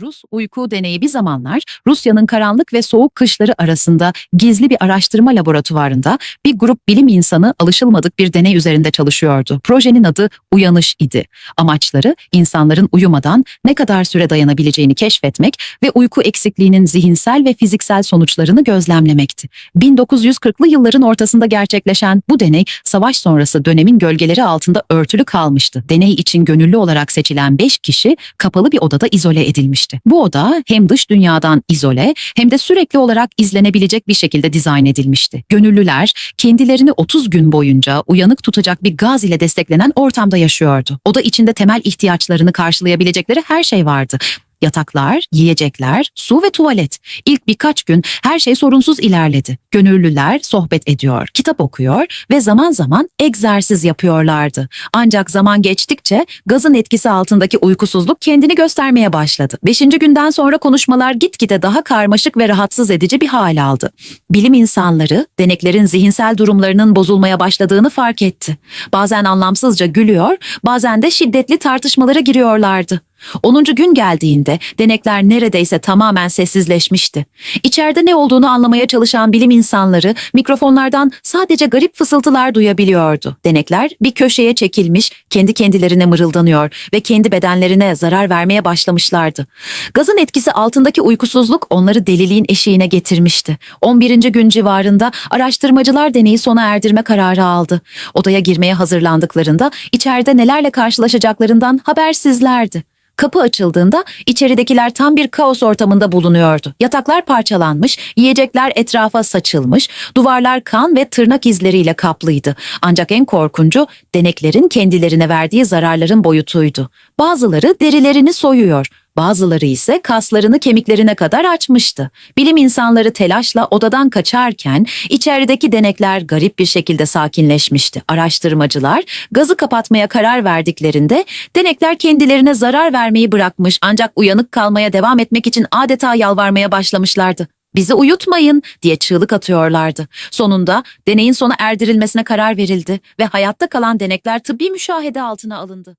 Rus uyku deneyi bir zamanlar Rusya'nın karanlık ve soğuk kışları arasında gizli bir araştırma laboratuvarında bir grup bilim insanı alışılmadık bir deney üzerinde çalışıyordu. Projenin adı Uyanış idi. Amaçları insanların uyumadan ne kadar süre dayanabileceğini keşfetmek ve uyku eksikliğinin zihinsel ve fiziksel sonuçlarını gözlemlemekti. 1940'lı yılların ortasında gerçekleşen bu deney savaş sonrası dönemin gölgeleri altında örtülü kalmıştı. Deney için gönüllü olarak seçilen 5 kişi kapalı bir odada izole edilmişti. Bu oda hem dış dünyadan izole hem de sürekli olarak izlenebilecek bir şekilde dizayn edilmişti. Gönüllüler kendilerini 30 gün boyunca uyanık tutacak bir gaz ile desteklenen ortamda yaşıyordu. Oda içinde temel ihtiyaçlarını karşılayabilecekleri her şey vardı. Yataklar, yiyecekler, su ve tuvalet. İlk birkaç gün her şey sorunsuz ilerledi. Gönüllüler sohbet ediyor, kitap okuyor ve zaman zaman egzersiz yapıyorlardı. Ancak zaman geçtikçe gazın etkisi altındaki uykusuzluk kendini göstermeye başladı. Beşinci günden sonra konuşmalar gitgide daha karmaşık ve rahatsız edici bir hal aldı. Bilim insanları deneklerin zihinsel durumlarının bozulmaya başladığını fark etti. Bazen anlamsızca gülüyor, bazen de şiddetli tartışmalara giriyorlardı. 10. gün geldiğinde denekler neredeyse tamamen sessizleşmişti. İçeride ne olduğunu anlamaya çalışan bilim insanları mikrofonlardan sadece garip fısıltılar duyabiliyordu. Denekler bir köşeye çekilmiş, kendi kendilerine mırıldanıyor ve kendi bedenlerine zarar vermeye başlamışlardı. Gazın etkisi altındaki uykusuzluk onları deliliğin eşiğine getirmişti. 11. gün civarında araştırmacılar deneyi sona erdirme kararı aldı. Odaya girmeye hazırlandıklarında içeride nelerle karşılaşacaklarından habersizlerdi. Kapı açıldığında içeridekiler tam bir kaos ortamında bulunuyordu. Yataklar parçalanmış, yiyecekler etrafa saçılmış, duvarlar kan ve tırnak izleriyle kaplıydı. Ancak en korkuncu deneklerin kendilerine verdiği zararların boyutuydu. Bazıları derilerini soyuyor, Bazıları ise kaslarını kemiklerine kadar açmıştı. Bilim insanları telaşla odadan kaçarken içerideki denekler garip bir şekilde sakinleşmişti. Araştırmacılar gazı kapatmaya karar verdiklerinde denekler kendilerine zarar vermeyi bırakmış ancak uyanık kalmaya devam etmek için adeta yalvarmaya başlamışlardı. Bizi uyutmayın diye çığlık atıyorlardı. Sonunda deneyin sona erdirilmesine karar verildi ve hayatta kalan denekler tıbbi müşahede altına alındı.